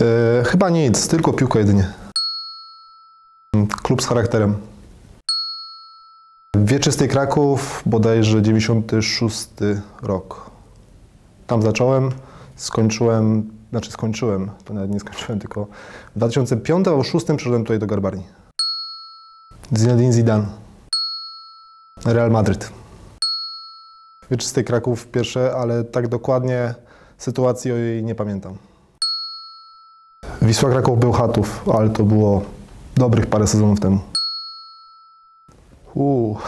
E, chyba nic, tylko piłka jedynie. Klub z charakterem. Wieczysty Kraków, bodajże 96 rok. Tam zacząłem, skończyłem, znaczy skończyłem, to nawet nie skończyłem, tylko w 2005 albo 2006 przyszedłem tutaj do Garbarni. Zinedine Zidane. Real Madryt. Wieczysty Kraków pierwsze, ale tak dokładnie sytuacji jej nie pamiętam. Wisła Kraków był Chatów, ale to było dobrych parę sezonów temu. Uuu,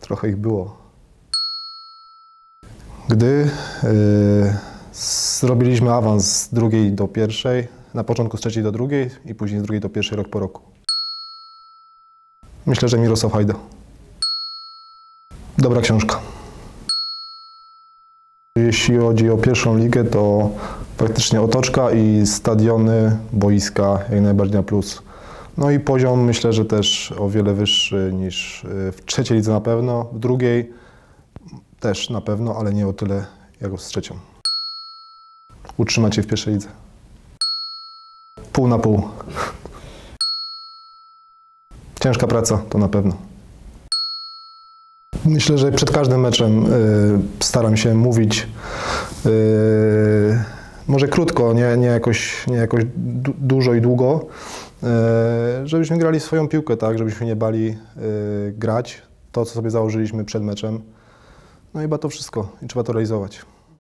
trochę ich było. Gdy yy, zrobiliśmy awans z drugiej do pierwszej, na początku z trzeciej do drugiej i później z drugiej do pierwszej rok po roku. Myślę, że Mirosław Hajda. Dobra książka. Jeśli chodzi o pierwszą ligę, to praktycznie otoczka i stadiony, boiska jak najbardziej na plus. No i poziom myślę, że też o wiele wyższy niż y, w trzeciej lidze na pewno, w drugiej też na pewno, ale nie o tyle jak z trzecią. Utrzymać się w pierwszej lidze. Pół na pół. Ciężka praca, to na pewno. Myślę, że przed każdym meczem y, staram się mówić y, może krótko, nie, nie jakoś, nie jakoś du dużo i długo, y, żebyśmy grali swoją piłkę, tak, żebyśmy nie bali y, grać to, co sobie założyliśmy przed meczem. No i chyba to wszystko i trzeba to realizować.